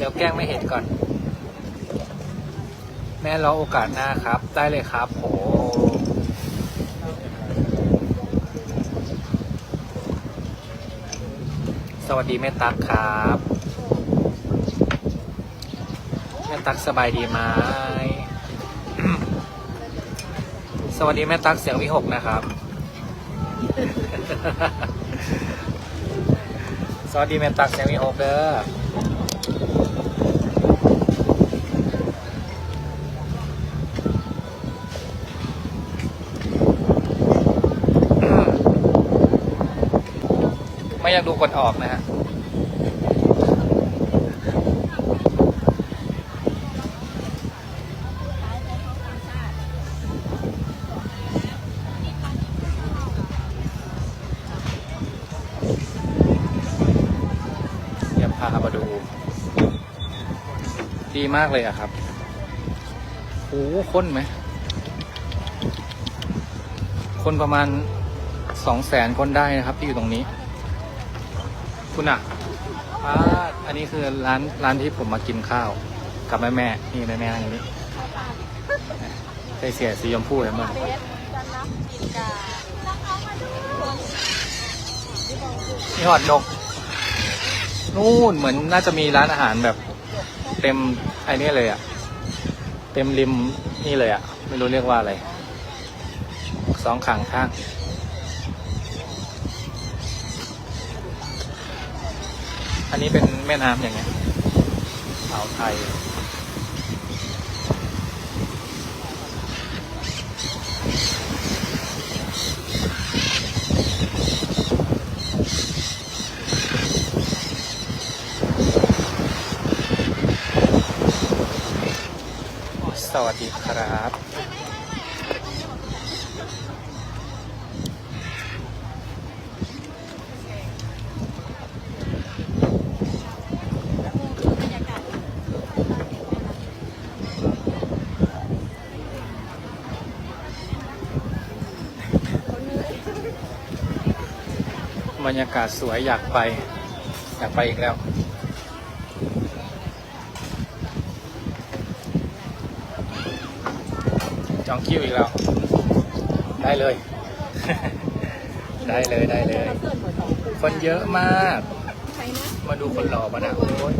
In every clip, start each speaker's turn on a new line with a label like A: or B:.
A: เดี๋ยวแกล้งไม่เห็นก่อน แม่รอโอกาสหน้าครับ ได้เลยครับโอ้สวัสดีแม่ตั๊กครับ แม่ตั๊กสบายดีไหมสวัสดีแม่ตั๊กเสียงวิหกนะครับ สวัสดีแม่ตั๊กเสียงวิหกเด้อ ไม่อยากดูกดออกนะฮะเดี๋ยวพามาดู ดีมากเลยอะครับโอ้คนไหม คนประมาณสองแสนคนได้นะครับ ที่อยู่ตรงนี้ คุณอะอ่าอันนี้คือร้านร้านที่ผมมากินข้าว กับแม่แม่ๆนี่แม่แม่ๆนั่งอยู่นี่ใส่เสียสีชมพูเลยมั้งนี่หอดนกนู่นเหมือนน่าจะมีร้านอาหารแบบ เต็มไอ้นี่เลยอะเต็มริมนี่เลยอะไม่รู้เรียกว่าอะไรสองข้างข้าง อันนี้เป็นแม่น้ำอย่างเงี้ยอ่าวไทย สวัสดีครับ รรยากาศสวยอยากไป อยากไปอีกแล้ว จองคิวอีกแล้ว ได้เลย ได้เลยได้เลย คนเยอะมาก มาดูคนหล่อมานะโอ้ย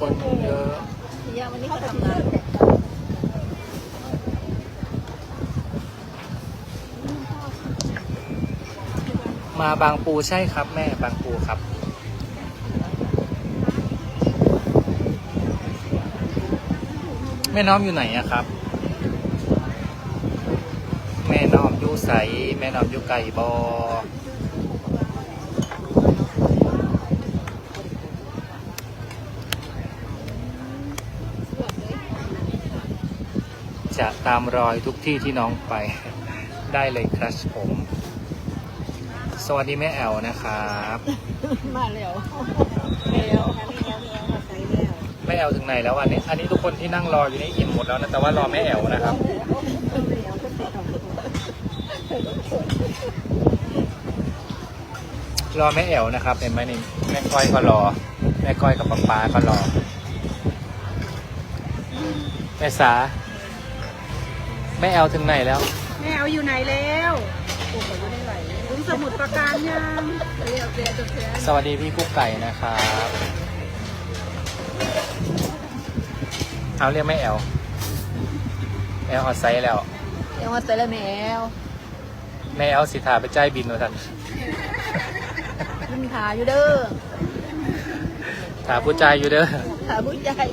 A: คนเยอะ
B: วันนี้เขาทำงาน
A: มาบางปูใช่ครับแม่บางปูครับ แม่น้อมอยู่ไหนอะครับ แม่น้อมอยู่ใสแม่น้อมอยู่ไก่บอจะตามรอยทุกที่ที่น้องไปได้เลยครับผม สวัสดีแม่แอลนะครับ
B: มาเร็วเร็วเร็วเร็วมาใส่เร็ว
A: แม่แอลถึงไหนแล้ววันนี้ อันนี้ทุกคนที่นั่งรออยู่นี่อิ่มหมดแล้วนะ แต่ว่ารอแม่แอลนะครับ รอแม่แอลนะครับเห็นไหมนี่แม่ก้อยก็รอ แม่ก้อยกับป๊าป๊าก็รอ แม่สา แม่แอลถึงไหนแล้ว
B: แม่เอาอยู่ไหนแล้ว สมุดประการยังเรียกเรียกจะเสีย
A: สวัสดีพี่กุ๊กไก่นะครับเอาเรียกแม่แอลแอลออดไซส์แล้ว
B: เดี๋ยวมาใส่ละแมว
A: แม่แอลสิทาไปจ่ายบินมาทัน
B: ขึ้นขาอยู่เด้อ
A: ถาผู้ใจายอยู่เด้อ
B: ขาผู้ใหญ่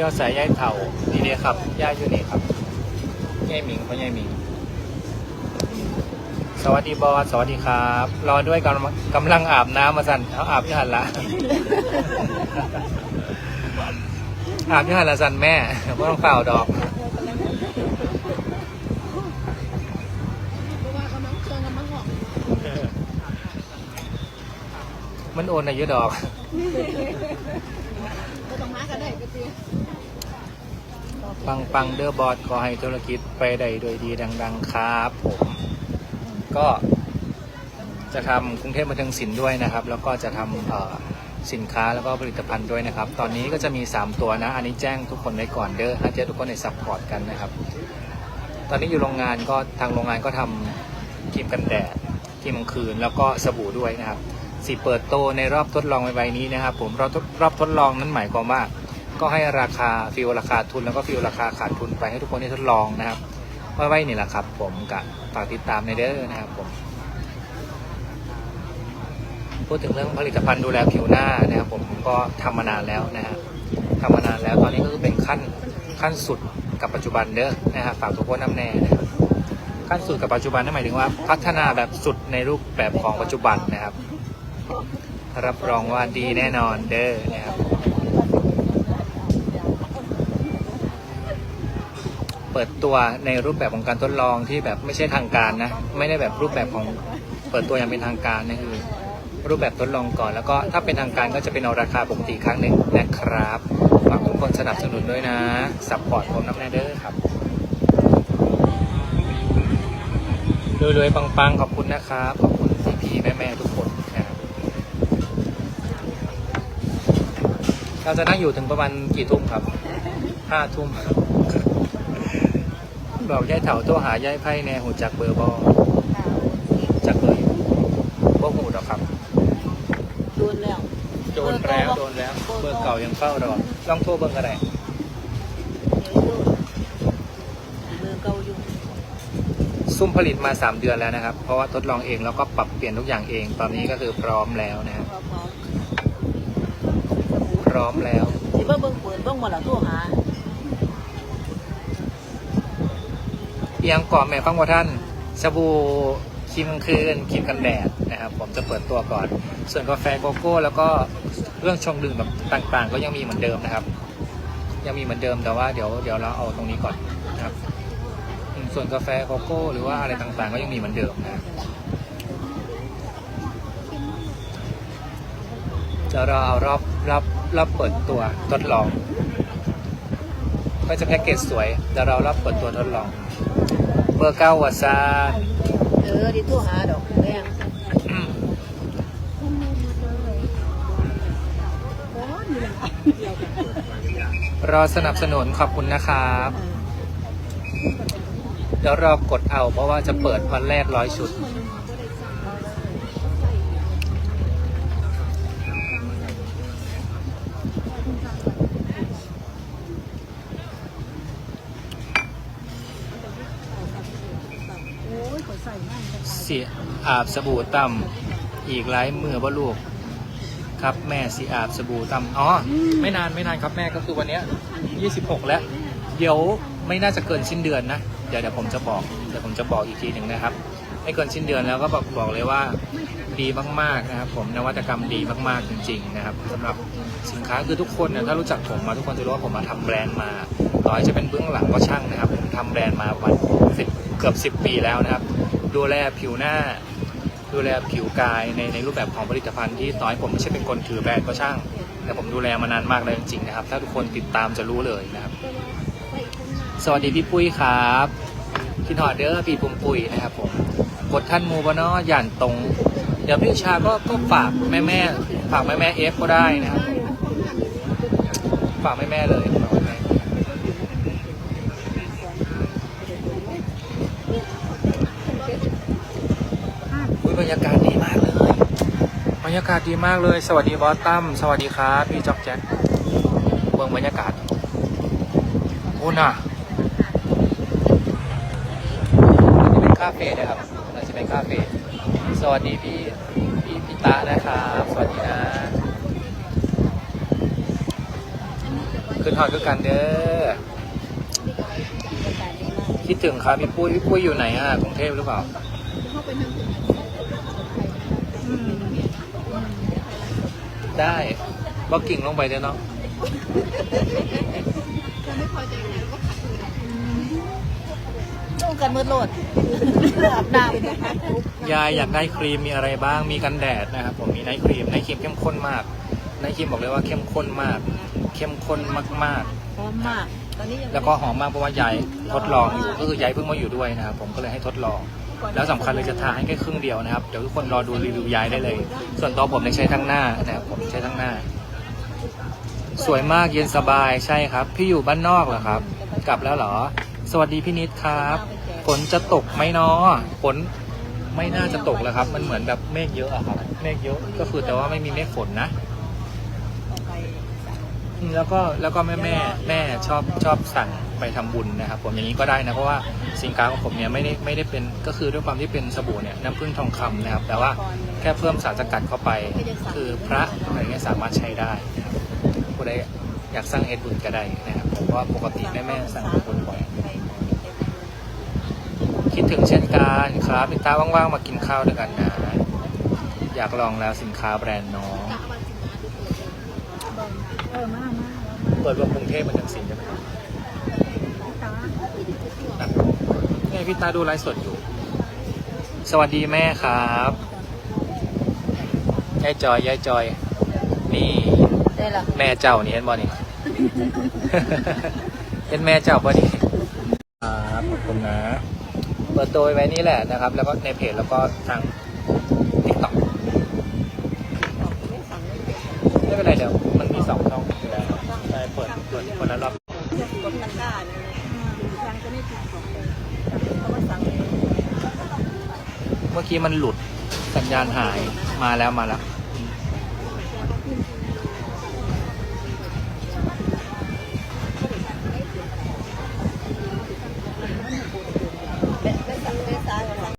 A: เที่ยวสายย่ายเถ่านี่เลยครับย่ายอยู่นี่ครับย่ายหมิงเพราะย่ายหมิง สวัสดีบอสสวัสดีครับ รอด้วยกำลังกำลังอาบน้ำมาสั่นเขาอาบที่หันละ อาบที่หันละสั่นแม่ไม่ต้องเป่าดอกมันโอนอายุดอก
B: ก็ต้องมากันได้ก็จี
A: ปังปังเดอร์บอสขอให้ธุรกิจไปได้โดยดีดัง ๆ ครับผม ก็จะทำกรุงเทพบันเทิงศิลป์ด้วยนะครับ แล้วก็จะทำสินค้าแล้วก็ผลิตภัณฑ์ด้วยนะครับ ตอนนี้ก็จะมี 3 ตัวนะ อันนี้แจ้งทุกคนไว้ก่อนเด้อให้เจ้ทุกคนในซัพพอร์ตกันนะครับ ตอนนี้อยู่โรงงานก็ทางโรงงานก็ทำครีมกันแดดครีมกลางคืน แล้วก็สบู่ด้วยนะครับสิเปิดโตในรอบทดลองใบนี้นะครับ ผมรอบทดรอบทดลองนั้นหมายความว่า ก็ให้ราคาฟิลราคาทุนแล้วก็ฟิลราคาขาดทุนไปให้ทุกคนได้ทดลองนะครับว่าไว้นี่แหละครับ ผมกับฝากติดตามในเด้อนะครับผมพูดถึงเรื่องผลิตภัณฑ์ดูแลผิวหน้านะครับ ผมก็ทำมานานแล้วนะฮะทำมานานแล้วตอนนี้ก็คือเป็นขั้นขั้นสุดกับปัจจุบันเด้อนะฮะฝากทุกคนน้ำแน่นะครับขั้นสุดกับปัจจุบันนั่นหมายถึงว่า พัฒนาแบบสุดในรูปแบบของปัจจุบันนะครับ รับรองว่าดีแน่นอนเด้อนะครับ เปิดตัวในรูปแบบของการทดลองที่แบบไม่ใช่ทางการนะ ไม่ได้แบบรูปแบบของเปิดตัวอย่างเป็นทางการนะคือ รูปแบบทดลองก่อน แล้วก็ถ้าเป็นทางการก็จะเป็นเอาราคาปกติครั้งหนึ่งนะครับฝากทุกคนสนับสนุนด้วยนะซัพพอร์ตผมนับแน่เด้อครับรวยๆปังๆขอบคุณนะครับขอบคุณพี่ๆแม่ๆทุกคนครับเราจะนั่งอยู่ถึงประมาณกี่ทุ่มครับห้าทุ่ม บอกยายเถาโทรหายายไพ่แน่หูจักเบอร์บอจักเบอร์อยู่บ่หูหรอกครับ
B: โดนแล้ว
A: โดนแล้วโดนแล้ว เบอร์เก่ายังเฝ้ารอลองโทรเบอร์ก็ได้
B: เบอร์เก่าอยู่
A: ซุ่มผลิตมา 3 เดือนแล้วนะครับ เพราะว่าทดลองเองแล้วก็ปรับเปลี่ยนทุกอย่างเอง ตอนนี้ก็คือพร้อมแล้วนะครับ
B: พร้อม
A: พร้อมแล้ว
B: ๆสิเบิ่งเบิ่งเปิดเบิ่งบ่ล่ะโทรหา
A: เอี ยงก่อนแม่ฟังว่าท่านสบู่ครีมกลางคืนครีมกันแดดนะครับผมจะเปิดตัวก่อน ส่วนกาแฟโกโก้ แล้วก็เรื่องชงดื่มแบบต่างๆ ก็ยังมีเหมือนเดิมนะครับ ยังมีเหมือนเดิมแต่ว่าเดี๋ยวเดี๋ยวเราเอาตรงนี้ก่อนนะครับ ส่วนกาแฟโกโก้ หรือว่าอะไรต่างๆ ก็ยังมีเหมือนเดิมนะครับเดี๋ยวเราเอารอบรอบรอบเปิดตัวทดลอง ก็จะแพ็กเกจสวยเดี๋ยวเรารอบเปิดตัวทดลอง บอร์เก้าวัซาน
B: เออดิโทรหาดอกแดง
A: รอสนับสนุนขอบคุณนะครับ เดี๋ยวรอกดเอาเพราะว่าจะเปิดวันแรกร้อยชุด
B: โอ้ยขอใส่มาก
A: เสีย อาบสบู่ต่ำอีกหลายมือบ่ลูก ครับแม่สีอาบสบู่ต่ำอ๋อไม่นานไม่นานครับแม่ก็คือวันเนี้ย26 แล้ว เดี๋ยวไม่น่าจะเกินสิ้นเดือนนะเดี๋ยวเดี๋ยวผมจะบอกเดี๋ยวผมจะบอกอีกทีหนึ่งนะครับ ไม่เกินสิ้นเดือนแล้วก็บอกบอกเลยว่าดีมากๆนะครับ ผมนวัตกรรมดีมากๆจริง ๆ นะครับสำหรับสินค้าคือทุกคนเนี่ยถ้ารู้จักผมมาทุกคนจะรู้ว่าผมมาทำแบรนด์มาต่อให้จะเป็นเบื้องหลังก็ช่างนะครับผมทำแบรนด์มาวันสิบเกือบสิบปีแล้วนะครับ ดูแลผิวหน้า ดูแลผิวกายในในรูปแบบของผลิตภัณฑ์ที่ต่อให้ผมไม่ใช่เป็นคนถือแบรนด์ก็ช่าง แต่ผมดูแลมานานมากเลยจริงๆนะครับ ถ้าทุกคนติดตามจะรู้เลยนะครับ สวัสดีพี่ปุ้ยครับพี่ถอดเด้อพี่ปุ้มปุ้ยนะครับผมกดท่านมูบเนอหย่านตรง เดี๋ยวพี่ชาก็ก็ฝากแม่แม่ฝากแม่แม่เอฟก็ได้นะครับ ฝากแม่แม่เลยบรรยากาศดีมากเลย บ รรยากาศดีมากเลย สวัสดีบอสตั้มสวัสดีครับพี่จ๊อกแจ็คเบิ่งบรรยากาศโอ้น่ะจะเป็นคาเฟ่นะครับเราจะเป็นคาเฟ่สวัสดีพี่พี่พี่ตานะครับ สวัสดีนะขึ้นหอดคือกันเด้อคิดถึงครับพี่ปุ้ยพี่ปุ้ยอยู่ไหนอะกรุงเทพหรือเปล่า ได้บอกกิ่งลงไปเด้อเนาะ
B: ต้องกันมืดโลดอาบน้ำ
A: ยายอยากได้ครีมมีอะไรบ้างมีกันแดดนะครับผมมีไนท์ครีมไนท์ครีมเข้มข้นมากไนท์ครีมบอกเลยว่าเข้มข้นมาก เข้มข้นมาก
B: พร้อมมากตอนนี้ยัง
A: ๆแล้วก็หอมมากเพราะว่ายายทดลองอยู่ก็คือยายเพิ่งมาอยู่ด้วยนะครับผมก็เลยให้ทดลอง แล้วสำคัญเลยจะทาให้แค่ครึ่งเดียวนะครับ เดี๋ยวทุกคนรอดูรีวิวย้ายได้เลย ส่วนตัวผมเนี่ยใช้ทั้งหน้านะครับผมใช้ทั้งหน้า สวยมากเย็นสบายใช่ครับ พี่อยู่บ้านนอกเหรอครับ กลับแล้วเหรอ สวัสดีพี่นิดครับฝนจะตกไหมเนาะฝนไม่น่าจะตกแล้วครับ มันเหมือนแบบเมฆเยอะอะครับ เมฆเยอะก็คือแต่ว่าไม่มีเมฆฝนนะแล้วก็แล้วก็แม่แม่แม่ชอบชอบสั่ง ไปทำบุญนะครับ ผมอย่างนี้ก็ได้นะเพราะว่าสินค้าของผมเนี่ยไม่ได้ไม่ได้เป็นก็คือด้วยความที่เป็นสบู่เนี่ยน้ำผึ้งทองคำนะครับ แต่ว่าแค่เพิ่มสารสกัดเข้าไป คือพระอะไรเงี้ยสามารถใช้ได้นะครับผู้ใดอยากสร้างเอ็ดบุญก็ได้นะครับเพราะว่าปกติแม่แม่สั่งไปบุญบ่อยคิดถึงเช่นกันครับพี่ตาว่างๆมากินข้าวด้วยกันนะอยากลองแล้วสินค้าแบรนด์น้อง
B: เออมามา
A: เปิดรวมกรุงเทพมันจังสินใช่ไหมครับ
B: ตา
A: เนี่ยพี่ตาดูไลฟ์สดอยู่ สวัสดีแม่ครับยายจอยยายจอย นี่
B: ได้ละ
A: แม่เจ้านี่เห็นบ่นี่เป็นแม่เจ้าบ่นี่ครับขอบคุณนะเปิดตัวไว้นี่แหละนะครับ แล้วก็ในเพจแล้วก็ทางทิกต็อกไม่เป็นไรเดี๋ยวมันมีสองช่องอยู่แล้วใช่เปิดเปิดคนละรอบ
B: กดตะกร้าเนี่ย สั่งจะไม่ติดของเลยเขามาสั่ง
A: เมื่อกี้มันหลุดสัญญาณหายมาแล้วมาแล้ว